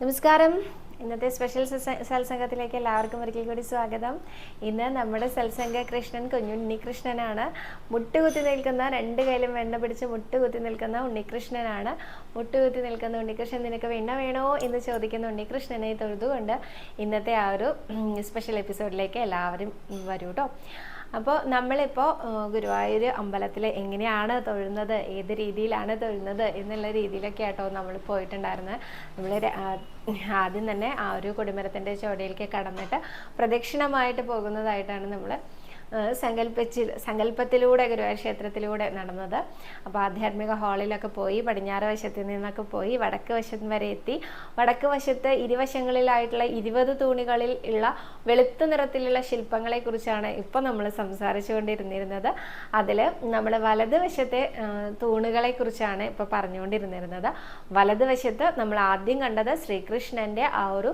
നമസ്കാരം ഇന്നത്തെ സ്പെഷ്യൽ സത്സംഗത്തിലേക്ക് എല്ലാവർക്കും ഒരിക്കൽ കൂടി സ്വാഗതം. ഇന്ന് നമ്മുടെ സത്സംഗ കൃഷ്ണൻ കുഞ്ഞുണ്ണികൃഷ്ണനാണ് മുട്ടുകുത്തി നിൽക്കുന്ന രണ്ട് കയ്യിലും വെണ്ണ പിടിച്ച് മുട്ടുകുത്തി നിൽക്കുന്ന ഉണ്ണികൃഷ്ണനാണ്. മുട്ടുകുത്തി നിൽക്കുന്ന ഉണ്ണികൃഷ്ണൻ നിനക്ക് വെണ്ണ വേണോ? എന്ന് ചോദിക്കുന്ന ഉണ്ണികൃഷ്ണനെ തൊഴുതുകൊണ്ട് ഇന്നത്തെ ആ ഒരു സ്പെഷ്യൽ എപ്പിസോഡിലേക്ക് എല്ലാവരും വരൂ കേട്ടോ അപ്പോൾ നമ്മളിപ്പോൾ ഗുരുവായൂർ അമ്പലത്തിൽ എങ്ങനെയാണ് തൊഴുന്നത് ഏത് രീതിയിലാണ് തൊഴുന്നത് എന്നുള്ള രീതിയിലൊക്കെ ആട്ടോ നമ്മൾ പോയിട്ടുണ്ടായിരുന്നത്. നമ്മൾ ആദ്യം തന്നെ ആ ഒരു കൊടിമരത്തിന്റെ ചുവടിയിലേക്ക് കടന്നിട്ട് പ്രദക്ഷിണമായിട്ട് പോകുന്നതായിട്ടാണ് നമ്മൾ സങ്കല്പിച്ച് സങ്കല്പത്തിലൂടെ ഗുരുവായൂർ ക്ഷേത്രത്തിലൂടെ നടന്നത്. അപ്പോൾ ആധ്യാത്മിക ഹാളിലൊക്കെ പോയി പടിഞ്ഞാറ് വശത്ത് നിന്നൊക്കെ പോയി വടക്ക് വശം വരെ എത്തി. വടക്ക് വശത്ത് ഇരുവശങ്ങളിലായിട്ടുള്ള ഇരുപത് തൂണികളിൽ ഉള്ള വെളുത്ത നിറത്തിലുള്ള ശില്പങ്ങളെ കുറിച്ചാണ് ഇപ്പോൾ നമ്മൾ സംസാരിച്ചുകൊണ്ടിരുന്നിരുന്നത് അതിൽ നമ്മൾ വലതുവശത്തെ തൂണുകളെ കുറിച്ചാണ് ഇപ്പോൾ പറഞ്ഞുകൊണ്ടിരുന്നിരുന്നത്. വലതുവശത്ത് നമ്മൾ ആദ്യം കണ്ടത് ശ്രീകൃഷ്ണന്റെ ആ ഒരു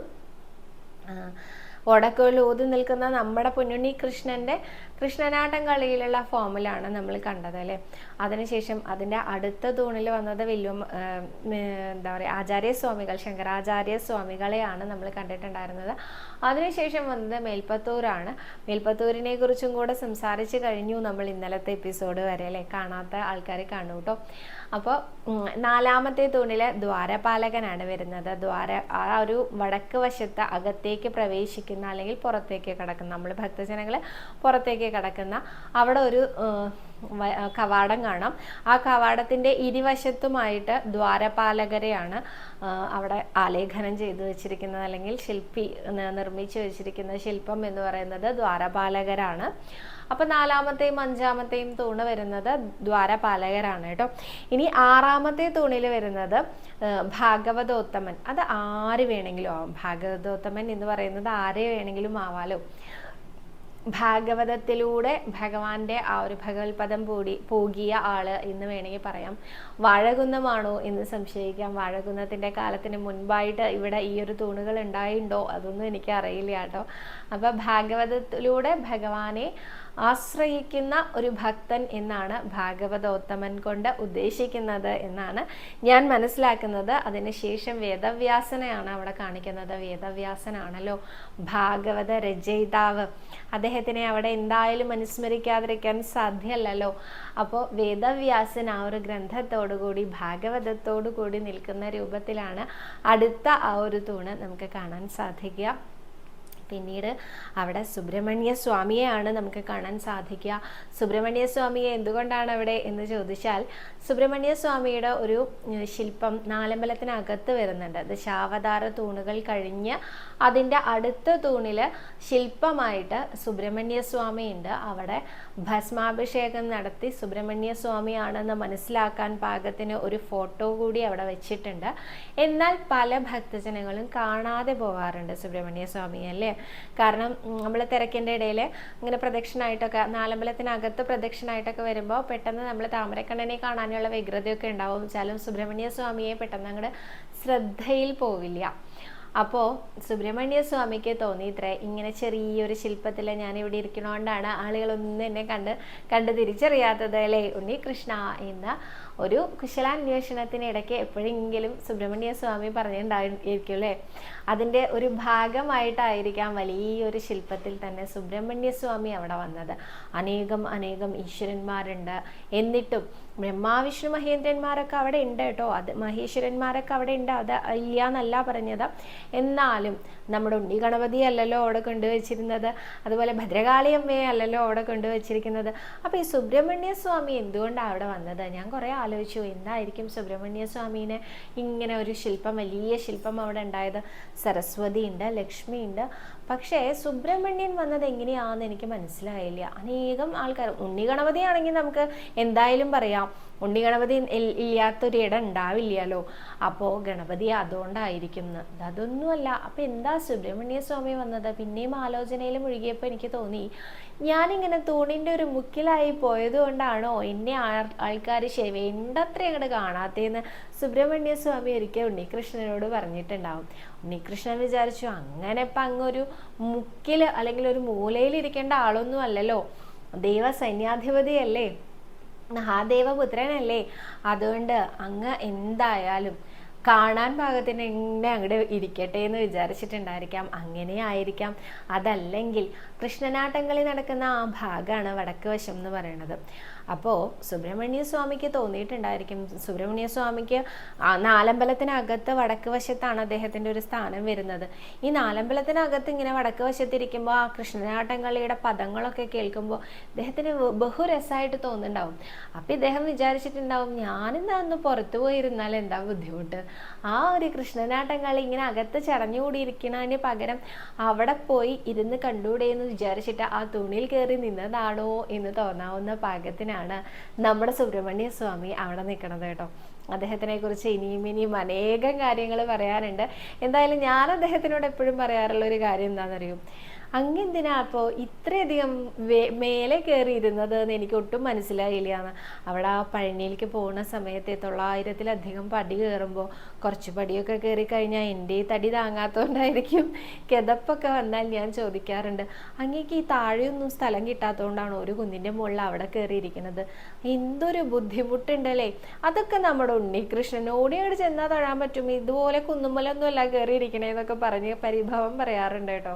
ഓടക്കോയിൽ ഊതി നിൽക്കുന്ന നമ്മുടെ പൊന്നുണ്ണി കൃഷ്ണന്റെ കൃഷ്ണനാട്ടം കളിയിലുള്ള ഫോമിലാണ് നമ്മൾ കണ്ടത് അല്ലേ? അതിനുശേഷം അതിന്റെ അടുത്ത തൂണിൽ വന്നത് വലിയ എന്താ പറയുക ആചാര്യസ്വാമികൾ ശങ്കരാചാര്യസ്വാമികളെയാണ് നമ്മൾ കണ്ടിട്ടുണ്ടായിരുന്നത്. അതിനുശേഷം വന്നത് മേൽപ്പത്തൂരാണ്. മേൽപ്പത്തൂരിനെ കുറിച്ചും കൂടെ സംസാരിച്ച് കഴിഞ്ഞു നമ്മൾ ഇന്നലത്തെ എപ്പിസോഡ് വരെ അല്ലേ? കാണാത്ത ആൾക്കാർ കാണൂ കേട്ടോ അപ്പോൾ നാലാമത്തെ തൂണിലെ ദ്വാരപാലകനാണ് വരുന്നത്. ദ്വാര ആ ഒരു വടക്ക് വശത്ത് അകത്തേക്ക് പ്രവേശിക്കുന്ന അല്ലെങ്കിൽ പുറത്തേക്ക് കിടക്കുന്ന നമ്മൾ ഭക്തജനങ്ങൾ പുറത്തേക്ക് കിടക്കുന്ന അവിടെ ഒരു കവാടം കാണാം. ആ കവാടത്തിന്റെ ഇരുവശത്തുമായിട്ട് ദ്വാരപാലകരെയാണ് അവിടെ ആലേഖനം ചെയ്തു വെച്ചിരിക്കുന്നത് അല്ലെങ്കിൽ ശില്പി നിർമ്മിച്ചു വെച്ചിരിക്കുന്ന ശില്പം എന്ന് പറയുന്നത് ദ്വാരപാലകരാണ്. അപ്പൊ നാലാമത്തെയും അഞ്ചാമത്തെയും തൂണ് വരുന്നത് ദ്വാരപാലകരാണ് കേട്ടോ. ഇനി ആറാമത്തെ തൂണിൽ വരുന്നത് ഭാഗവതോത്തമൻ. അത് ആര് വേണമെങ്കിലും ആവാം. ഭാഗവതോത്തമൻ എന്ന് പറയുന്നത് ആരെ വേണമെങ്കിലും ആവാലോ. ഭാഗവതത്തിലൂടെ ഭഗവാന്റെ ആ ഒരു ഭഗവത്പദം പൂടി പോകിയ ആൾ എന്ന് വേണമെങ്കിൽ പറയാം. വാഴകുന്നമാണോ എന്ന് സംശയിക്കാം. വാഴകുന്നത്തിന്റെ കാലത്തിന് മുൻപായിട്ട് ഇവിടെ ഈ ഒരു തൂണുകൾ ഉണ്ടായിട്ടുണ്ടോ? അതൊന്നും എനിക്ക് അറിയില്ല കേട്ടോ. അപ്പൊ ഭാഗവതത്തിലൂടെ ഭഗവാനെ ആശ്രയിക്കുന്ന ഒരു ഭക്തൻ എന്നാണ് ഭാഗവതോത്തമൻ കൊണ്ട് ഉദ്ദേശിക്കുന്നത് എന്നാണ് ഞാൻ മനസ്സിലാക്കുന്നത്. അതിനുശേഷം വേദവ്യാസനെയാണ് അവിടെ കാണിക്കുന്നത്. വേദവ്യാസനാണല്ലോ ഭാഗവത രചയിതാവ്. അദ്ദേഹത്തിനെ അവിടെ എന്തായാലും അനുസ്മരിക്കാതിരിക്കാൻ സാധ്യമല്ലല്ലോ. അപ്പോൾ വേദവ്യാസൻ ആ ഒരു ഗ്രന്ഥത്തോടുകൂടി ഭാഗവതത്തോടു കൂടി നിൽക്കുന്ന രൂപത്തിലാണ് അടുത്ത ആ ഒരു തൂണ് നമുക്ക് കാണാൻ സാധിക്കുക. പിന്നീട് അവിടെ സുബ്രഹ്മണ്യ സ്വാമിയെയാണ് നമുക്ക് കാണാൻ സാധിക്കുക. സുബ്രഹ്മണ്യ സ്വാമിയെ എന്തുകൊണ്ടാണ് അവിടെ എന്ന് ചോദിച്ചാൽ സുബ്രഹ്മണ്യ സ്വാമിയുടെ ഒരു ശില്പം നാലമ്പലത്തിനകത്ത് വരുന്നുണ്ട്. ദശാവതാര തൂണുകൾ കഴിഞ്ഞ് അതിന്റെ അടുത്ത തൂണിൽ ശില്പമായിട്ട് സുബ്രഹ്മണ്യ സ്വാമി ഉണ്ട് അവിടെ ഭസ്മാഭിഷേകം നടത്തി സുബ്രഹ്മണ്യ സ്വാമിയാണെന്ന് മനസ്സിലാക്കാൻ പാകത്തിന് ഒരു ഫോട്ടോ കൂടി അവിടെ വെച്ചിട്ടുണ്ട്. എന്നാൽ പല ഭക്തജനങ്ങളും കാണാതെ പോകാറുണ്ട് സുബ്രഹ്മണ്യ സ്വാമി അല്ലേ? കാരണം നമ്മൾ തിരക്കിന്റെ ഇടയിൽ ഇങ്ങനെ പ്രദക്ഷിണമായിട്ടൊക്കെ നാലമ്പലത്തിനകത്ത് പ്രദക്ഷിണമായിട്ടൊക്കെ വരുമ്പോൾ പെട്ടെന്ന് നമ്മൾ താമരക്കണ്ണനെ കാണാനുള്ള വ്യഗ്രതയൊക്കെ ഉണ്ടാവും. വെച്ചാലും സുബ്രഹ്മണ്യ സ്വാമിയെ പെട്ടെന്ന് അങ്ങോട്ട് ശ്രദ്ധയിൽ പോവില്ല. അപ്പോൾ സുബ്രഹ്മണ്യ സ്വാമിക്ക് തോന്നിയിത്രേ ഇങ്ങനെ ചെറിയൊരു ശില്പത്തിൽ ഞാൻ ഇവിടെ ഇരിക്കണോണ്ടാണ് ആളുകളൊന്നും എന്നെ കണ്ട് കണ്ട് തിരിച്ചറിയാത്തത്. അല്ലേ? ഉണ്ണി കൃഷ്ണ എന്ന ഒരു കുശലാന്വേഷണത്തിനിടയ്ക്ക് എപ്പോഴെങ്കിലും സുബ്രഹ്മണ്യ സ്വാമി പറഞ്ഞിട്ടുണ്ടായിരിക്കും അല്ലേ അതിന്റെ ഒരു ഭാഗമായിട്ടായിരിക്കാം വലിയൊരു ശില്പത്തിൽ തന്നെ സുബ്രഹ്മണ്യ സ്വാമി അവിടെ വന്നത്. അനേകം അനേകം ഈശ്വരന്മാരുണ്ട്. എന്നിട്ടും ബ്രഹ്മാവിഷ്ണു മഹേന്ദ്രന്മാരൊക്കെ അവിടെ ഉണ്ട് കേട്ടോ. അത് മഹേശ്വരന്മാരൊക്കെ അവിടെ ഉണ്ട്. അത് ഇല്ല എന്നല്ല പറഞ്ഞത്. എന്നാലും നമ്മുടെ ഉണ്ണി ഗണപതി അല്ലല്ലോ അവിടെ കൊണ്ടുവച്ചിരുന്നത്. അതുപോലെ ഭദ്രകാളിയമ്മയെ അല്ലല്ലോ അവിടെ കൊണ്ടുവച്ചിരിക്കുന്നത്. അപ്പോൾ ഈ സുബ്രഹ്മണ്യ സ്വാമി എന്തുകൊണ്ടാണ് അവിടെ വന്നത്? ഞാൻ കുറേ ആലോചിച്ചു എന്തായിരിക്കും സുബ്രഹ്മണ്യ സ്വാമീനെ? ഇങ്ങനെ ഒരു ശില്പം വലിയ ശില്പം അവിടെ ഉണ്ടായത്. ലക്ഷ്മി ഉണ്ട്. പക്ഷേ സുബ്രഹ്മണ്യൻ വന്നത് എങ്ങനെയാണെന്ന് എനിക്ക് മനസ്സിലായില്ല. അനേകം ആൾക്കാർ ഉണ്ണി ഗണപതി ആണെങ്കിൽ നമുക്ക് എന്തായാലും പറയാം. ഉണ്ണി ഗണപതി ഇല്ലാത്തൊരു ഇടം ഉണ്ടാവില്ലല്ലോ. അപ്പോൾ ഗണപതി അതുകൊണ്ടായിരിക്കും അതൊന്നുമല്ല. അപ്പോൾ എന്താ സുബ്രഹ്മണ്യ സ്വാമി വന്നത്? പിന്നെയും ആലോചനയിൽ മുഴുകിയപ്പോൾ എനിക്ക് തോന്നി ഞാനിങ്ങനെ തൂണിന്റെ ഒരു മുക്കിലായി പോയതുകൊണ്ടാണോ എന്നെ ആൾക്കാർ വേണ്ടത്ര അങ്ങോട്ട് കാണാത്തേന്ന് സുബ്രഹ്മണ്യ സ്വാമി ഒരിക്കൽ ഉണ്ണികൃഷ്ണനോട് പറഞ്ഞിട്ടുണ്ടാവും. ഉണ്ണികൃഷ്ണൻ വിചാരിച്ചു അങ്ങനെ ഇപ്പം അങ്ങൊരു മുക്കിൽ അല്ലെങ്കിൽ ഒരു മൂലയിൽ ഇരിക്കേണ്ട ആളൊന്നും അല്ലല്ലോ. ദൈവ സൈന്യാധിപതിയല്ലേ മഹാദേവപുത്രനല്ലേ അതുകൊണ്ട് അങ്ങ് എന്തായാലും കാണാൻ പാകത്തിന് എന്നെ അങ്ങോട്ട് ഇരിക്കട്ടെ എന്ന് വിചാരിച്ചിട്ടുണ്ടായിരിക്കാം. അങ്ങനെ ആയിരിക്കാം. അതല്ലെങ്കിൽ കൃഷ്ണനാട്ടങ്ങളിൽ നടക്കുന്ന ആ ഭാഗമാണ് വടക്ക് വശം എന്ന് പറയുന്നത്. അപ്പോൾ സുബ്രഹ്മണ്യ സ്വാമിക്ക് തോന്നിയിട്ടുണ്ടായിരിക്കും. സുബ്രഹ്മണ്യ സ്വാമിക്ക് നാലമ്പലത്തിനകത്ത് വടക്ക് വശത്താണ് അദ്ദേഹത്തിന്റെ ഒരു സ്ഥാനം വരുന്നത്. ഈ നാലമ്പലത്തിനകത്ത് ഇങ്ങനെ വടക്ക് വശത്തിരിക്കുമ്പോൾ ആ കൃഷ്ണനാട്ടം കളിയുടെ പദങ്ങളൊക്കെ കേൾക്കുമ്പോൾ അദ്ദേഹത്തിന് ബഹു രസമായിട്ട് തോന്നുന്നുണ്ടാവും. അപ്പം ഇദ്ദേഹം വിചാരിച്ചിട്ടുണ്ടാവും ഞാനിന്ന് അന്ന് പുറത്തു പോയിരുന്നാൽ എന്താ ബുദ്ധിമുട്ട്? ആ ഒരു കൃഷ്ണനാട്ടം കളി ഇങ്ങനെ അകത്ത് ചടഞ്ഞുകൂടിയിരിക്കുന്നതിന് പകരം അവിടെ പോയി ഇരുന്ന് കണ്ടുകൂടെ എന്ന് വിചാരിച്ചിട്ട് ആ തുണിയിൽ കയറി നിന്നതാണോ എന്ന് തോന്നാവുന്ന പാകത്തിനാണ് നമ്മുടെ സുബ്രഹ്മണ്യ സ്വാമി അവിടെ നിൽക്കുന്നത് കേട്ടോ. അദ്ദേഹത്തിനെ കുറിച്ച് ഇനിയും ഇനിയും അനേകം കാര്യങ്ങൾ പറയാനുണ്ട്. എന്തായാലും ഞാൻ അദ്ദേഹത്തിനോട് എപ്പോഴും പറയാറുള്ള ഒരു കാര്യം എന്താണെന്നറിയും? അങ്ങെന്തിനാ അപ്പോൾ ഇത്രയധികം മേലെ കയറി ഇരുന്നത് എന്ന്. എനിക്ക് ഒട്ടും മനസ്സിലായില്ല അവിടെ ആ പഴനിയിലേക്ക് പോകുന്ന സമയത്ത് തൊള്ളായിരത്തിലധികം പടി കയറുമ്പോൾ കുറച്ച് പടിയൊക്കെ കയറി കഴിഞ്ഞാൽ എന്റെ ഈ തടി താങ്ങാത്തതുകൊണ്ടായിരിക്കും കിതപ്പൊക്കെ വന്നാൽ ഞാൻ ചോദിക്കാറുണ്ട്. അങ്ങേക്ക് ഈ താഴെയൊന്നും സ്ഥലം കിട്ടാത്തതുകൊണ്ടാണ് ഒരു കുന്നിന്റെ മുകളിൽ അവിടെ കയറിയിരിക്കുന്നത് എന്തൊരു ബുദ്ധിമുട്ടുണ്ടല്ലേ? അതൊക്കെ നമ്മുടെ ഉണ്ണികൃഷ്ണൻ ഓടിയോട് ചെന്നാൽ തൊഴാൻ പറ്റും. ഇതുപോലെ കുന്നുമ്മലൊന്നുമല്ല കയറിയിരിക്കണേന്നൊക്കെ പറഞ്ഞ് പരിഭവം പറയാറുണ്ട് കേട്ടോ.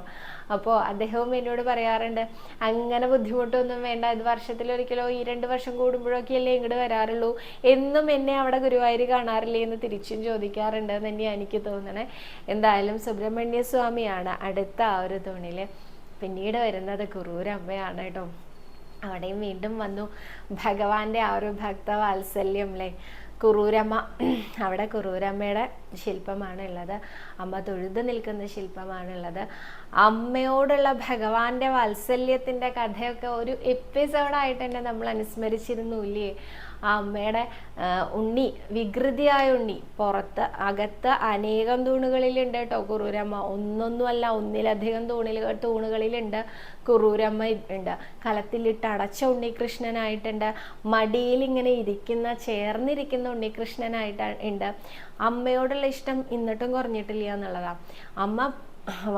അപ്പോൾ അദ്ദേഹവും എന്നോട് പറയാറുണ്ട് അങ്ങനെ ബുദ്ധിമുട്ടൊന്നും വേണ്ട. ഇത് വർഷത്തിലൊരിക്കലോ ഈ രണ്ട് വർഷം കൂടുമ്പോഴൊക്കെ അല്ലേ ഇങ്ങോട്ട് വരാറുള്ളൂ. എന്നും എന്നെ അവിടെ ഗുരുവായൂർ കാണാറില്ലേ എന്ന് തിരിച്ചും ചോദിക്കാറുണ്ട് തന്നെയാണ് എനിക്ക് തോന്നണേ. എന്തായാലും സുബ്രഹ്മണ്യ സ്വാമിയാണ് അടുത്ത ആ ഒരു തുണിൽ. പിന്നീട് വരുന്നത് കുറൂരമ്മയാണ് കേട്ടോ. അവിടെയും വീണ്ടും വന്നു. ഭഗവാന്റെ ആ ഒരു ഭക്തവാത്സല്യം അല്ലേ കുറൂരമ്മ. അവിടെ കുറൂരമ്മയുടെ ശില്പമാണ് ഉള്ളത് അമ്മ തൊഴുതു നിൽക്കുന്ന ശില്പമാണുള്ളത്. അമ്മയോടുള്ള ഭഗവാന്റെ വാത്സല്യത്തിന്റെ കഥയൊക്കെ ഒരു എപ്പിസോഡായിട്ട് തന്നെ നമ്മൾ അനുസ്മരിച്ചിരുന്നു ഇല്ലേ? ആ അമ്മയുടെ ഉണ്ണി വികൃതിയായ ഉണ്ണി. പുറത്ത് അകത്ത് അനേകം തൂണുകളിലുണ്ട് കേട്ടോ കുറൂരമ്മ. ഒന്നൊന്നുമല്ല ഒന്നിലധികം തൂണിൽ തൂണുകളിലുണ്ട് കുറൂരമ്മ ഉണ്ട് കലത്തിലിട്ട് അടച്ച ഉണ്ണികൃഷ്ണനായിട്ടുണ്ട്. മടിയിൽ ഇങ്ങനെ ഇരിക്കുന്ന ചേർന്നിരിക്കുന്ന ഉണ്ണികൃഷ്ണനായിട്ട് ഉണ്ട് അമ്മയോടുള്ള ഇഷ്ടം എന്നിട്ടും കുറഞ്ഞിട്ടില്ല എന്നുള്ളതാണ് അമ്മ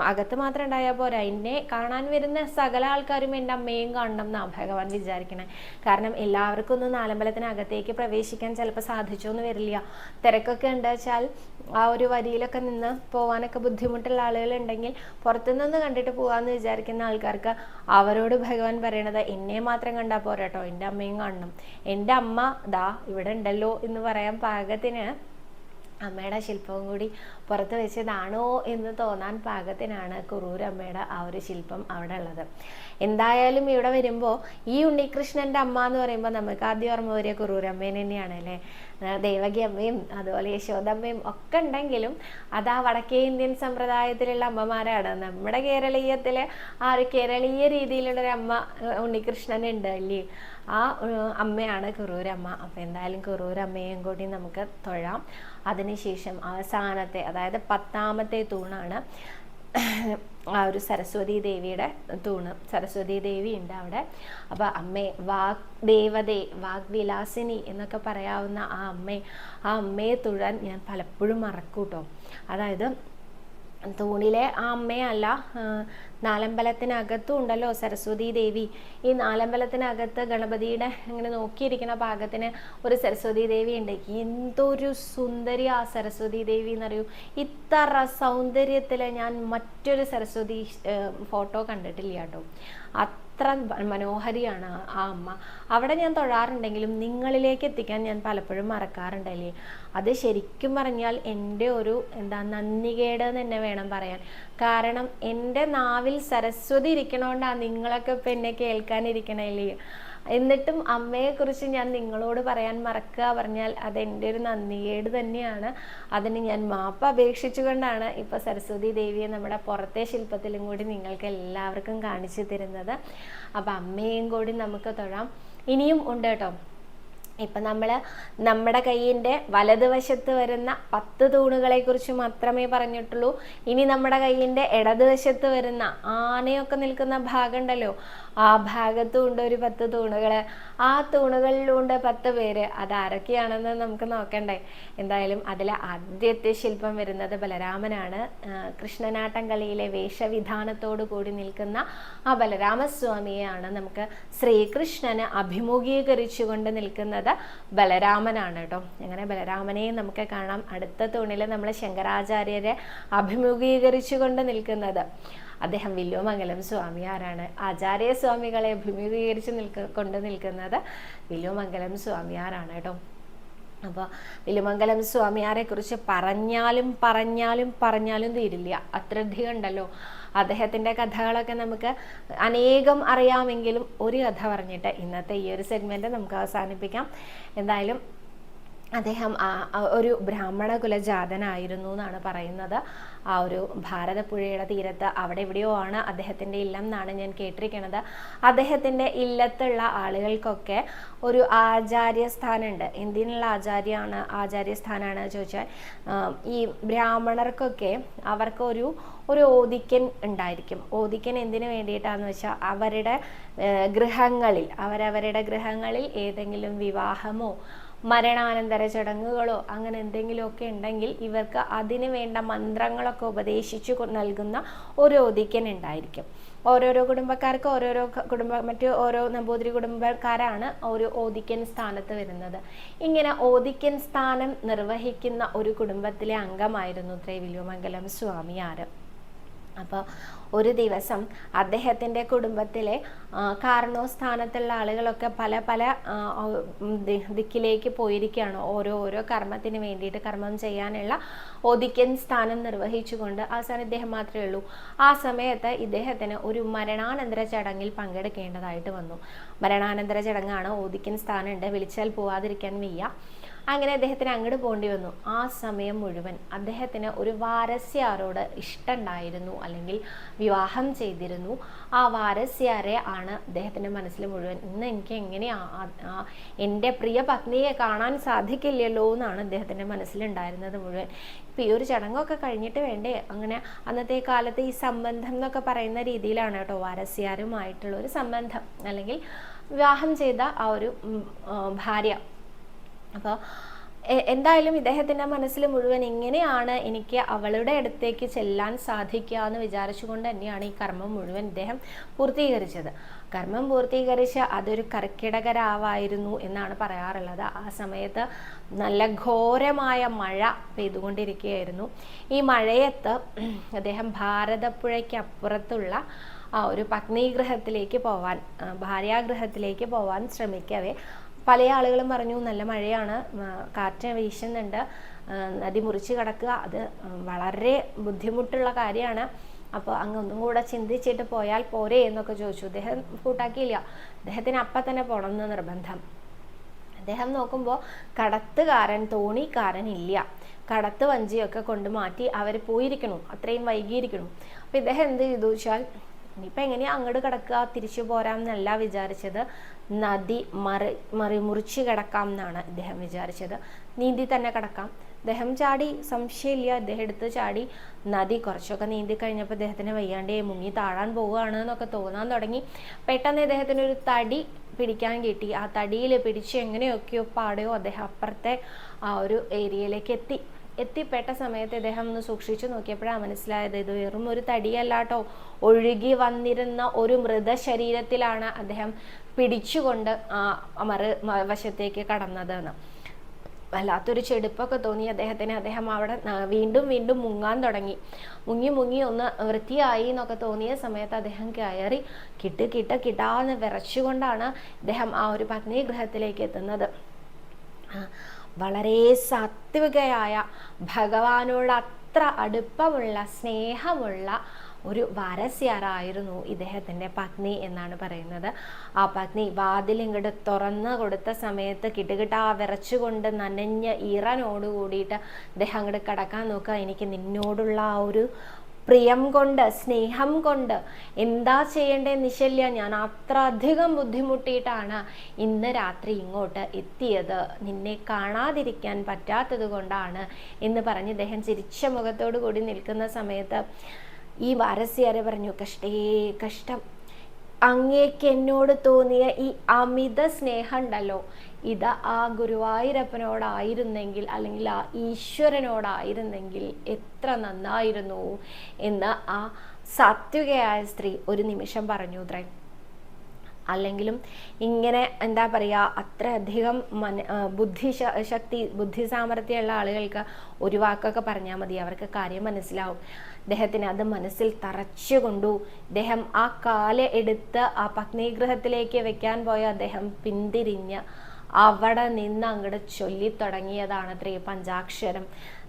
അകത്ത് മാത്രം ഉണ്ടായാൽ പോരാ. എന്നെ കാണാൻ വരുന്ന സകല ആൾക്കാരും എന്റെ അമ്മയും കാണണം എന്നാണ് ഭഗവാൻ വിചാരിക്കണേ. കാരണം എല്ലാവർക്കും ഒന്നും നാലമ്പലത്തിനകത്തേക്ക് പ്രവേശിക്കാൻ ചിലപ്പോൾ സാധിച്ചോന്ന് വരില്ല. തിരക്കൊക്കെ ഉണ്ട് വെച്ചാൽ ആ ഒരു വരിയിലൊക്കെ നിന്ന് പോകാനൊക്കെ ബുദ്ധിമുട്ടുള്ള ആളുകളുണ്ടെങ്കിൽ പുറത്തുനിന്ന് കണ്ടിട്ട് പോകാമെന്ന് വിചാരിക്കുന്ന ആൾക്കാർക്ക് അവരോട് ഭഗവാൻ പറയണത് എന്നെ മാത്രം കണ്ടാൽ പോരാട്ടോ എന്റെ അമ്മയും കാണണം. എന്റെ അമ്മ ദാ ഇവിടെ ഉണ്ടല്ലോ എന്ന് പറയാൻ പാകത്തിന് അമ്മയുടെ ശില്പവും കൂടി പുറത്ത് വെച്ചതാണോ എന്ന് തോന്നാൻ പാകത്തിനാണ് കുറൂരമ്മയുടെ ആ ഒരു ശില്പം അവിടെ ഉള്ളത്. എന്തായാലും ഇവിടെ വരുമ്പോൾ ഈ ഉണ്ണികൃഷ്ണന്റെ അമ്മ എന്ന് പറയുമ്പോൾ നമുക്ക് ആദ്യം ഓർമ്മ വരിക കുറൂരമ്മേനെ തന്നെയാണ് അല്ലേ? ദേവകി അമ്മയും അതുപോലെ യശോദമ്മയും ഒക്കെ ഉണ്ടെങ്കിലും അത് ആ വടക്കേ ഇന്ത്യൻ സമ്പ്രദായത്തിലുള്ള അമ്മമാരാണ്. നമ്മുടെ കേരളീയത്തിലെ ആ ഒരു കേരളീയ രീതിയിലുള്ളൊരു അമ്മ ഉണ്ട് അല്ലേ? ആ അമ്മയാണ് കുറൂരമ്മ. അപ്പം എന്തായാലും കുറൂരമ്മയും കൂടി നമുക്ക് തൊഴാം. അതിനുശേഷം അവസാനത്തെ അതായത് പത്താമത്തെ തൂണാണ് ആ ഒരു സരസ്വതി ദേവിയുടെ തൂണ്. സരസ്വതി ദേവി ഉണ്ട് അവിടെ. അപ്പോൾ അമ്മേ വാഗ് ദേവതേ വാഗ്വിലാസിനി എന്നൊക്കെ പറയാവുന്ന ആ അമ്മയെ ആ അമ്മയെ തൊഴാൻ ഞാൻ പലപ്പോഴും മറക്കൂട്ടോ. അതായത് തൂണിലെ ആ അമ്മയല്ല നാലമ്പലത്തിനകത്തും ഉണ്ടല്ലോ സരസ്വതി ദേവി. ഈ നാലമ്പലത്തിനകത്ത് ഗണപതിയുടെ ഇങ്ങനെ നോക്കിയിരിക്കുന്ന പാകത്തിന് ഒരു സരസ്വതി ദേവി ഉണ്ട്. എന്തൊരു സുന്ദരി ആ സരസ്വതി ദേവി എന്നറിയൂ. ഇത്ര സൗന്ദര്യത്തിൽ ഞാൻ മറ്റൊരു സരസ്വതി ഫോട്ടോ കണ്ടിട്ടില്ല കേട്ടോ. അത്ര മനോഹരിയാണ് ആ- അമ്മ. അവിടെ ഞാൻ തൊഴാറുണ്ടെങ്കിലും നിങ്ങളിലേക്ക് എത്തിക്കാൻ ഞാൻ പലപ്പോഴും മറക്കാറുണ്ടല്ലേ അത് ശരിക്കും പറഞ്ഞാൽ എന്റെ ഒരു എന്താ നന്ദികേട് തന്നെ വേണം പറയാൻ. കാരണം എന്റെ നാവിൽ സരസ്വതി ഇരിക്കണോണ്ടാണ് നിങ്ങളൊക്കെ ഇപ്പം എന്നെ കേൾക്കാനിരിക്കണല്ലേ എന്നിട്ടും അമ്മയെ കുറിച്ച് ഞാൻ നിങ്ങളോട് പറയാൻ മറക്കുക പറഞ്ഞാൽ അത് എന്റെ ഒരു നന്ദികേട് തന്നെയാണ്. അതിന് ഞാൻ മാപ്പ് അപേക്ഷിച്ചുകൊണ്ടാണ് ഇപ്പോൾ സരസ്വതി ദേവിയെ നമ്മുടെ പുറത്തെ ശില്പത്തിലും കൂടി നിങ്ങൾക്ക് എല്ലാവർക്കും കാണിച്ചു തരുന്നത്. അപ്പം അമ്മയും കൂടി നമുക്ക് തൊഴാം. ഇനിയും ഉണ്ട് കേട്ടോ. ഇപ്പം നമ്മൾ നമ്മുടെ കൈയിന്റെ വലതുവശത്ത് വരുന്ന പത്ത് തൂണുകളെ കുറിച്ച് മാത്രമേ പറഞ്ഞിട്ടുള്ളൂ. ഇനി നമ്മുടെ കൈയിന്റെ ഇടതുവശത്ത് വരുന്ന ആനയൊക്കെ നിൽക്കുന്ന ഭാഗം ഉണ്ടല്ലോ. ആ ഭാഗത്തും ഉണ്ട് ഒരു പത്ത് തൂണുകൾ ആ തൂണുകളിലുണ്ട് പത്ത് പേര് അതാരൊക്കെയാണെന്ന് നമുക്ക് നോക്കണ്ടേ. എന്തായാലും അതിലെ ആദ്യത്തെ ശില്പം വരുന്നത് ബലരാമനാണ്. കൃഷ്ണനാട്ടം കളിയിലെ വേഷവിധാനത്തോടു കൂടി നിൽക്കുന്ന ആ ബലരാമസ്വാമിയെയാണ് നമുക്ക് ശ്രീകൃഷ്ണന് അഭിമുഖീകരിച്ചുകൊണ്ട് നിൽക്കുന്നത് ബലരാമനാണ് കേട്ടോ. അങ്ങനെ ബലരാമനെയും നമുക്ക് കാണാം. അടുത്ത തൂണിൽ നമ്മൾ ശങ്കരാചാര്യരെ അഭിമുഖീകരിച്ചുകൊണ്ട് നിൽക്കുന്നത്. അദ്ദേഹം വില്ലുമംഗലം സ്വാമിയാരാണ് ആചാര്യ സ്വാമികളെ അഭിമുഖീകരിച്ച് നിൽക്ക കൊണ്ട് നിൽക്കുന്നത് വില്ലുമംഗലം സ്വാമി ആരാണ് കേട്ടോ? അപ്പോൾ വില്ലുമംഗലം സ്വാമിയാരെ കുറിച്ച് പറഞ്ഞാലും പറഞ്ഞാലും പറഞ്ഞാലും തീരില്ല. അത്രയധികം ഉണ്ടല്ലോ. അദ്ദേഹത്തിന്റെ കഥകളൊക്കെ നമുക്ക് അനേകം അറിയാമെങ്കിലും ഒരു കഥ പറഞ്ഞിട്ട് ഇന്നത്തെ ഈ ഒരു സെഗ്മെന്റ് നമുക്ക് അവസാനിപ്പിക്കാം. എന്തായാലും അദ്ദേഹം ഒരു ബ്രാഹ്മണ കുലജാതനായിരുന്നു എന്നാണ് പറയുന്നത്. ആ ഒരു ഭാരതപ്പുഴയുടെ തീരത്ത് അവിടെ എവിടെയോ ആണ് അദ്ദേഹത്തിന്റെ ഇല്ലം എന്നാണ് ഞാൻ കേട്ടിരിക്കുന്നത്. അദ്ദേഹത്തിന്റെ ഇല്ലത്തുള്ള ആളുകൾക്കൊക്കെ ഒരു ആചാര്യസ്ഥാനുണ്ട് എന്തിനുള്ള ആചാര്യാണ് ആചാര്യസ്ഥാനാണ് ചോദിച്ചാൽ ഈ ബ്രാഹ്മണർക്കൊക്കെ അവർക്കൊരു ഒരു ഓദിക്കൻ ഉണ്ടായിരിക്കും. ഓദിക്കൻ എന്തിനു വേണ്ടിയിട്ടാണെന്ന് വെച്ചാൽ അവരുടെ ഗൃഹങ്ങളിൽ അവരവരുടെ ഗൃഹങ്ങളിൽ ഏതെങ്കിലും വിവാഹമോ മരണാനന്തര ചടങ്ങുകളോ അങ്ങനെ എന്തെങ്കിലുമൊക്കെ ഉണ്ടെങ്കിൽ ഇവർക്ക് അതിന് വേണ്ട മന്ത്രങ്ങളൊക്കെ ഉപദേശിച്ചു നൽകുന്ന ഒരു ഒതിക്കൻ ഉണ്ടായിരിക്കും. ഓരോരോ കുടുംബക്കാർക്ക് ഓരോരോ കുടുംബ മറ്റു ഓരോ നമ്പൂതിരി കുടുംബക്കാരാണ് ഒരു ഓദിക്കൻ സ്ഥാനത്ത് വരുന്നത്. ഇങ്ങനെ ഓദിക്കൻ സ്ഥാനം നിർവഹിക്കുന്ന ഒരു കുടുംബത്തിലെ അംഗമായിരുന്നു ത്രൈവില്യമംഗലം സ്വാമിയാർ അപ്പോൾ ഒരു ദിവസം അദ്ദേഹത്തിന്റെ കുടുംബത്തിലെ കാരണോസ്ഥാനത്തുള്ള ആളുകളൊക്കെ പല പല ദിക്കിലേക്ക് പോയിരിക്കുകയാണ്. ഓരോ ഓരോ കർമ്മത്തിന് വേണ്ടിയിട്ട് കർമ്മം ചെയ്യാനുള്ള ഒതുക്കൻ സ്ഥാനം നിർവഹിച്ചുകൊണ്ട് അവസാനം ഇദ്ദേഹം മാത്രമേ ഉള്ളൂ. ആ സമയത്ത് ഇദ്ദേഹത്തിന് ഒരു മരണാനന്തര ചടങ്ങിൽ പങ്കെടുക്കേണ്ടതായിട്ട് വന്നു. മരണാനന്തര ചടങ്ങാണ് ഓദിക്കൻ സ്ഥാനമുണ്ട് വിളിച്ചാൽ പോവാതിരിക്കാൻ വയ്യ. അങ്ങനെ അദ്ദേഹത്തിന് അങ്ങോട്ട് പോകേണ്ടി വന്നു. ആ സമയം മുഴുവൻ അദ്ദേഹത്തിന് ഒരു വാരസ്യാരോട് ഇഷ്ടമുണ്ടായിരുന്നു അല്ലെങ്കിൽ വിവാഹം ചെയ്തിരുന്നു. ആ വാരസ്യാരെ ആണ് അദ്ദേഹത്തിന്റെ മനസ്സിൽ മുഴുവൻ ഇന്ന് എനിക്ക് എങ്ങനെയാ എന്റെ പ്രിയ പത്നിയെ കാണാൻ സാധിക്കില്ലല്ലോ എന്നാണ് അദ്ദേഹത്തിന്റെ മനസ്സിലുണ്ടായിരുന്നത് മുഴുവൻ. ഇപ്പം ഈ ഒരു ചടങ്ങൊക്കെ കഴിഞ്ഞിട്ട് വേണ്ടേ? അങ്ങനെ അന്നത്തെ കാലത്ത് ഈ സംബന്ധം എന്നൊക്കെ പറയുന്ന രീതിയിലാണ് കേട്ടോ വാരസ്യാരുമായിട്ടുള്ള ഒരു സംബന്ധം. അല്ലെങ്കിൽ വിവാഹം ചെയ്ത ആ ഒരു ഭാര്യ അപ്പോൾ എന്തായാലും ഇദ്ദേഹത്തിന്റെ മനസ്സിൽ മുഴുവൻ എങ്ങനെയാണ് എനിക്ക് അവളുടെ അടുത്തേക്ക് ചെല്ലാൻ സാധിക്കുക എന്ന് വിചാരിച്ചുകൊണ്ട് തന്നെയാണ് ഈ കർമ്മം മുഴുവൻ ഇദ്ദേഹം പൂർത്തീകരിച്ചത്. കർമ്മം പൂർത്തീകരിച്ച് അതൊരു കർക്കിടകരാവായിരുന്നു എന്നാണ് പറയാറുള്ളത്. ആ സമയത്ത് നല്ല ഘോരമായ മഴ പെയ്തുകൊണ്ടിരിക്കുകയായിരുന്നു. ഈ മഴയത്ത് അദ്ദേഹം ഭാരതപ്പുഴയ്ക്കപ്പുറത്തുള്ള ആ ഒരു പത്നീഗൃഹത്തിലേക്ക് പോവാൻ ഭാര്യാഗ്രഹത്തിലേക്ക് പോവാൻ ശ്രമിക്കവേ. പല ആളുകളും പറഞ്ഞു നല്ല മഴയാണ് കാറ്റ് വീശുന്നുണ്ട് നദി മുറിച്ച് കിടക്കുക. അത് വളരെ ബുദ്ധിമുട്ടുള്ള കാര്യമാണ്. അപ്പോൾ അങ്ങ് ഒന്നും കൂടെ ചിന്തിച്ചിട്ട് പോയാൽ പോരെ എന്നൊക്കെ ചോദിച്ചു. അദ്ദേഹം കൂട്ടാക്കിയില്ല. അദ്ദേഹത്തിന് അപ്പം തന്നെ പോകണമെന്ന് നിർബന്ധം. അദ്ദേഹം നോക്കുമ്പോൾ കടത്തുകാരൻ തോണിക്കാരൻ ഇല്ല. കടത്ത് വഞ്ചിയൊക്കെ കൊണ്ട് മാറ്റി അവർ പോയിരിക്കണു. അത്രയും വൈകിയിരിക്കണു. അപ്പോൾ ഇദ്ദേഹം എന്ത് ചെയ്തു വെച്ചാൽ ഇനിയിപ്പോൾ എങ്ങനെയാ അങ്ങോട്ട് കിടക്കുക തിരിച്ചു പോരാമെന്നല്ല വിചാരിച്ചത്. നദി മറി മറി മുറിച്ച് കിടക്കാം എന്നാണ് ഇദ്ദേഹം വിചാരിച്ചത്. നീന്തി തന്നെ കിടക്കാം. അദ്ദേഹം ചാടി സംശയമില്ല. അദ്ദേഹം എടുത്ത് ചാടി നദി കുറച്ചൊക്കെ നീന്തി കഴിഞ്ഞപ്പോൾ അദ്ദേഹത്തിന് വയ്യാണ്ടേ മുങ്ങി താഴാൻ പോവുകയാണ് എന്നൊക്കെ തോന്നാൻ തുടങ്ങി. പെട്ടെന്ന് ഇദ്ദേഹത്തിന് ഒരു തടി പിടിക്കാൻ കിട്ടി. ആ തടിയിൽ പിടിച്ച് എങ്ങനെയൊക്കെയോ പാടെയോ അദ്ദേഹം അപ്പുറത്തെ ആ ഒരു ഏരിയയിലേക്ക് എത്തി. എത്തിപ്പെട്ട സമയത്ത് ഇദ്ദേഹം ഒന്ന് സൂക്ഷിച്ചു നോക്കിയപ്പോഴാണ് മനസ്സിലായത് ഇത് വെറും ഒരു തടിയല്ലാട്ടോ. ഒഴുകി വന്നിരുന്ന ഒരു മൃതശരീരത്തിലാണ് അദ്ദേഹം പിടിച്ചുകൊണ്ട് ആ മറു വശത്തേക്ക് കടന്നതെന്ന്. വല്ലാത്തൊരു ചെടുപ്പൊക്കെ തോന്നി അദ്ദേഹത്തിന്. അദ്ദേഹം അവിടെ വീണ്ടും വീണ്ടും മുങ്ങാൻ തുടങ്ങി. മുങ്ങി മുങ്ങി ഒന്ന് വൃത്തിയായി എന്നൊക്കെ തോന്നിയ സമയത്ത് അദ്ദേഹം കയറി കിട്ട് കിട്ട കിട്ടാന്ന് വിറച്ചുകൊണ്ടാണ് അദ്ദേഹം ആ ഒരു പത്നി ഗൃഹത്തിലേക്ക് എത്തുന്നത്. വളരെ സാത്വികയായ ഭഗവാനോട് അത്ര അടുപ്പമുള്ള സ്നേഹമുള്ള ഒരു വരസ്യാറായിരുന്നു ഇദ്ദേഹത്തിന്റെ പത്നി എന്നാണ് പറയുന്നത്. ആ പത്നി വാതിലിങ്ങോട്ട് തുറന്ന് കൊടുത്ത സമയത്ത് കിട്ടുകിട്ടാ വിറച്ചുകൊണ്ട് നനഞ്ഞ ഇറനോട് കൂടിയിട്ട് ഇദ്ദേഹം അങ്ങോട്ട് കിടക്കാൻ നോക്കുക. എനിക്ക് നിന്നോടുള്ള ആ ഒരു പ്രിയം കൊണ്ട് സ്നേഹം കൊണ്ട്. എന്താ ചെയ്യേണ്ടേ നിശല്യ? ഞാൻ അത്ര അധികം ബുദ്ധിമുട്ടിയിട്ടാണ് ഇന്ന് രാത്രി ഇങ്ങോട്ട് എത്തിയത്. നിന്നെ കാണാതിരിക്കാൻ പറ്റാത്തത് കൊണ്ടാണ് എന്ന് പറഞ്ഞ് ഇദ്ദേഹം ചിരിച്ച മുഖത്തോടു കൂടി നിൽക്കുന്ന സമയത്ത് ഈ വാരസ്യാരെ പറഞ്ഞു കഷ്ടേ കഷ്ടം. അങ്ങേക്ക് എന്നോട് തോന്നിയ ഈ അമിത സ്നേഹം ഉണ്ടല്ലോ. ഇത് ആ ഗുരുവായൂരപ്പനോടായിരുന്നെങ്കിൽ അല്ലെങ്കിൽ ആ ഈശ്വരനോടായിരുന്നെങ്കിൽ എത്ര നന്നായിരുന്നു എന്ന് ആ സാത്വികയായ സ്ത്രീ ഒരു നിമിഷം പറഞ്ഞു ഉദ്രൻ അല്ലെങ്കിലും ഇങ്ങനെ എന്താ പറയുക അത്രയധികം മന ബുദ്ധി ശക്തി ബുദ്ധി സാമർഥ്യമുള്ള ആളുകൾക്ക് ഒരു വാക്കൊക്കെ പറഞ്ഞാൽ മതി. അവർക്ക് കാര്യം മനസ്സിലാവും. അദ്ദേഹത്തിന് അത് മനസ്സിൽ തറച്ചുകൊണ്ടു. അദ്ദേഹം ആ കാല എടുത്ത് ആ പത്നിഗ്രഹത്തിലേക്ക് വെക്കാൻ പോയ അദ്ദേഹം പിന്തിരിഞ്ഞ് അവിടെ നിന്ന് അങ്ങോട്ട് ചൊല്ലിത്തുടങ്ങിയതാണ് ത്രീ പഞ്ചാക്ഷരം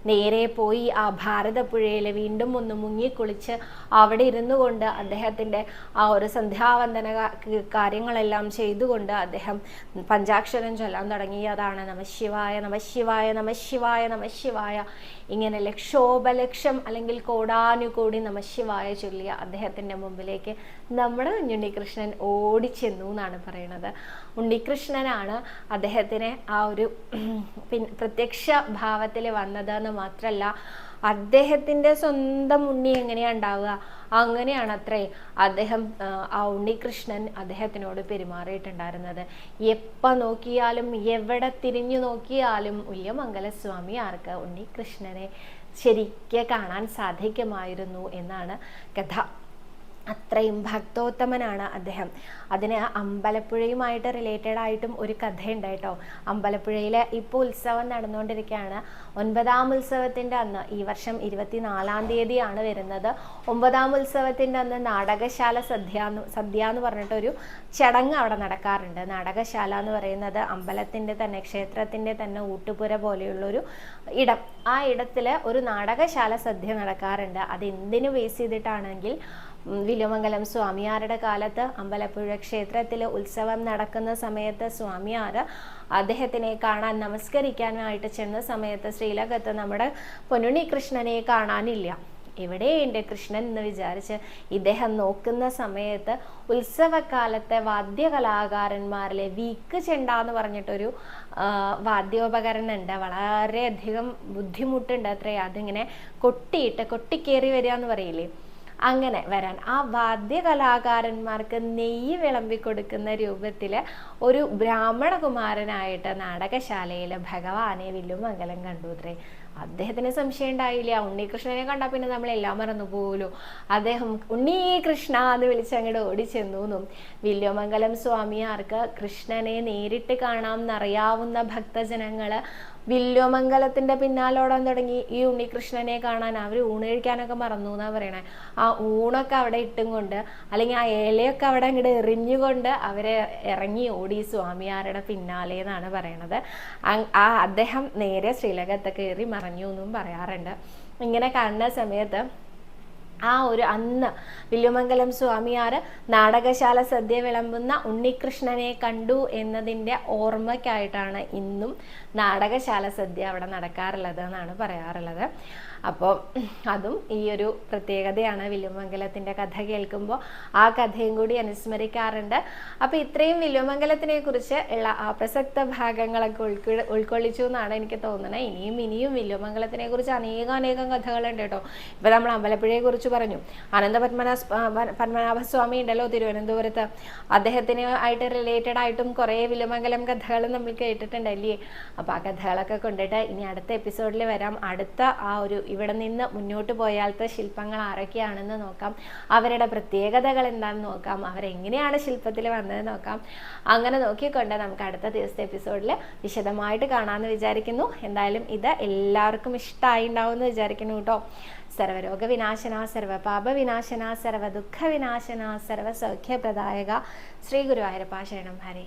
നേരെ പോയി ആ ഭാരതപ്പുഴയിൽ വീണ്ടും ഒന്ന് മുങ്ങിക്കുളിച്ച് അവിടെ ഇരുന്നു കൊണ്ട് അദ്ദേഹത്തിന്റെ ആ ഒരു സന്ധ്യാവന്ദന കാര്യങ്ങളെല്ലാം ചെയ്തുകൊണ്ട് അദ്ദേഹം പഞ്ചാക്ഷരം ചൊല്ലാൻ തുടങ്ങിയതാണ് നമശിവായ നമശിവായ നമശിവായ നമശിവായ ഇങ്ങനെ ലക്ഷോപലക്ഷം അല്ലെങ്കിൽ കോടാനുകോടി നമശിവായ ചൊല്ലിയ അദ്ദേഹത്തിന്റെ മുമ്പിലേക്ക് നമ്മുടെ ഉണ്ണികൃഷ്ണൻ ഓടിച്ചെന്നു എന്നാണ് പറയുന്നത് ഉണ്ണികൃഷ്ണനാണ് അദ്ദേഹത്തിന് ആ ഒരു പ്രത്യക്ഷ ഭാവത്തിൽ വന്നത് എന്ന് മാത്രമല്ല അദ്ദേഹത്തിന്റെ സ്വന്തം ഉണ്ണി എങ്ങനെയാ ഉണ്ടാവുക? അങ്ങനെയാണ് അത്രേ അദ്ദേഹം ആ ഉണ്ണികൃഷ്ണൻ അദ്ദേഹത്തിനോട് പെരുമാറിയിട്ടുണ്ടായിരുന്നത്. എപ്പോൾ നോക്കിയാലും എവിടെ തിരിഞ്ഞു നോക്കിയാലും ഉയ്യമംഗലസ്വാമി ആർക്ക് ഉണ്ണികൃഷ്ണനെ ശരിക്ക് കാണാൻ സാധിക്കുമായിരുന്നു എന്നാണ് കഥ. അത്രയും ഭക്തോത്തമനാണ് അദ്ദേഹം. അതിന് അമ്പലപ്പുഴയുമായിട്ട് റിലേറ്റഡ് ആയിട്ടും ഒരു കഥയുണ്ട് കേട്ടോ. അമ്പലപ്പുഴയിലെ ഇപ്പോൾ ഉത്സവം നടന്നുകൊണ്ടിരിക്കുകയാണ്. ഒൻപതാം ഉത്സവത്തിന്റെ അന്ന് ഈ വർഷം ഇരുപത്തിനാലാം തീയതിയാണ് വരുന്നത്. ഒമ്പതാം ഉത്സവത്തിന്റെ അന്ന് നാടകശാല സദ്യ സദ്യ എന്ന് പറഞ്ഞിട്ടൊരു ചടങ്ങ് അവിടെ നടക്കാറുണ്ട്. നാടകശാല എന്ന് പറയുന്നത് അമ്പലത്തിന്റെ തന്നെ ക്ഷേത്രത്തിന്റെ തന്നെ ഊട്ടുപുര പോലെയുള്ളൊരു ഇടം. ആ ഇടത്തിൽ ഒരു നാടകശാല സദ്യ നടക്കാറുണ്ട്. അത് എന്തിനു ബേസ് ചെയ്തിട്ടാണെങ്കിൽ വില്യമംഗലം സ്വാമിയാരുടെ കാലത്ത് അമ്പലപ്പുഴ ക്ഷേത്രത്തിൽ ഉത്സവം നടക്കുന്ന സമയത്ത് സ്വാമിയാർ അദ്ദേഹത്തിനെ കാണാൻ നമസ്കരിക്കാനായിട്ട് ചെന്ന സമയത്ത് ശ്രീലകത്ത് നമ്മുടെ പൊന്നുണി കൃഷ്ണനെ കാണാനില്ല. എവിടെ എന്റെ കൃഷ്ണൻ എന്ന് വിചാരിച്ച് ഇദ്ദേഹം നോക്കുന്ന സമയത്ത് ഉത്സവകാലത്തെ വാദ്യകലാകാരന്മാരിലെ വീക്ക് ചെണ്ട എന്ന് പറഞ്ഞിട്ടൊരു വാദ്യോപകരണം ഉണ്ട് വളരെയധികം ബുദ്ധിമുട്ടുണ്ട് അത്രയും അതിങ്ങനെ കൊട്ടിയിട്ട് കൊട്ടിക്കേറി വരിക എന്ന് പറയില്ലേ? അങ്ങനെ വരാൻ. ആ വാദ്യകലാകാരന്മാർക്ക് നെയ്യ് വിളമ്പി കൊടുക്കുന്ന രൂപത്തിൽ ഒരു ബ്രാഹ്മണ കുമാരനായിട്ട് നാടകശാലയിൽ ഭഗവാനെ വില്ലുമംഗലം കണ്ടു അത്രേ അദ്ദേഹത്തിന് സംശയം ഉണ്ടായില്ല. ഉണ്ണികൃഷ്ണനെ കണ്ടാൽ പിന്നെ നമ്മളെല്ലാം മറന്നു അദ്ദേഹം ഉണ്ണി കൃഷ്ണ എന്ന് വിളിച്ച് അങ്ങോട്ട് ഓടിച്ചെന്നു എന്നും വില്യമംഗലം സ്വാമിയാർക്ക് കൃഷ്ണനെ നേരിട്ട് കാണാം എന്നറിയാവുന്ന ഭക്തജനങ്ങൾ വില്യമംഗലത്തിന്റെ പിന്നാലോടാൻ തുടങ്ങി ഈ ഉണ്ണികൃഷ്ണനെ കാണാൻ അവർ ഊണ് കഴിക്കാനൊക്കെ മറന്നു എന്നാ പറയണേ. ആ ഊണൊക്കെ അവിടെ ഇട്ടും കൊണ്ട് അല്ലെങ്കിൽ ആ ഏലയൊക്കെ അവിടെ അങ്ങോട്ട് എറിഞ്ഞുകൊണ്ട് അവരെ ഇറങ്ങി ഓടി സ്വാമിയാരുടെ പിന്നാലെ എന്നാണ് പറയണത്. ആ അദ്ദേഹം നേരെ ശ്രീലകത്തൊക്കെ കയറി മറഞ്ഞു എന്നും പറയാറുണ്ട്. ഇങ്ങനെ കാണുന്ന സമയത്ത് ആ ഒരു അന്ന് വില്ലുമംഗലം സ്വാമിയാർ നാടകശാല സദ്യ വിളമ്പുന്ന ഉണ്ണികൃഷ്ണനെ കണ്ടു എന്നതിന്റെ ഓർമ്മയ്ക്കായിട്ടാണ് ഇന്നും നാടകശാല സദ്യ അവിടെ നടക്കാറുള്ളത് എന്നാണ് പറയാറുള്ളത്. അപ്പോൾ അതും ഈ ഒരു പ്രത്യേകതയാണ് വില്ലുമംഗലത്തിന്റെ കഥ കേൾക്കുമ്പോൾ. ആ കഥയും കൂടി അനുസ്മരിക്കാറുണ്ട്. അപ്പോൾ ഇത്രയും വില്ലുമംഗലത്തിനെ കുറിച്ച് ഉള്ള ആ പ്രസക്ത ഭാഗങ്ങളൊക്കെ ഉൾക്കൊ ഉൾക്കൊള്ളിച്ചു എന്നാണ് എനിക്ക് തോന്നുന്നത്. ഇനിയും ഇനിയും വില്ലുമംഗലത്തിനെ കുറിച്ച് അനേകം അനേകം കഥകളുണ്ട് കേട്ടോ. ഇപ്പോൾ നമ്മൾ അമ്പലപ്പുഴയെ കുറിച്ച് പറഞ്ഞു. അനന്ത പത്മനാഭ പത്മനാഭസ്വാമി ഉണ്ടല്ലോ തിരുവനന്തപുരത്ത്. അദ്ദേഹത്തിന് ആയിട്ട് റിലേറ്റഡ് ആയിട്ടും കുറേ വില്ലുമംഗലം കഥകൾ നമ്മൾ കേട്ടിട്ടുണ്ടല്ലേ അപ്പോൾ ആ കഥകളൊക്കെ കൊണ്ടിട്ട് ഇനി അടുത്ത എപ്പിസോഡിൽ വരാം. അടുത്ത ആ ഒരു ഇവിടെ നിന്ന് മുന്നോട്ട് പോയാലത്തെ ശില്പങ്ങൾ ആരൊക്കെയാണെന്ന് നോക്കാം. അവരുടെ പ്രത്യേകതകൾ എന്താണെന്ന് നോക്കാം. അവരെങ്ങനെയാണ് ശില്പത്തിൽ വന്നത് നോക്കാം. അങ്ങനെ നോക്കിക്കൊണ്ട് നമുക്ക് അടുത്ത ദിവസത്തെ എപ്പിസോഡിൽ വിശദമായിട്ട് കാണാമെന്ന് വിചാരിക്കുന്നു. എന്തായാലും ഇത് എല്ലാവർക്കും ഇഷ്ടമായി ഉണ്ടാവുമെന്ന് വിചാരിക്കുന്നു കേട്ടോ. സർവരോഗ വിനാശന സർവപാപ വിനാശന സർവ ദുഃഖ വിനാശന സർവ സൗഖ്യപ്രദായക ശ്രീ ഗുരുവായൂരപ്പ ശരണം. ഹരേ.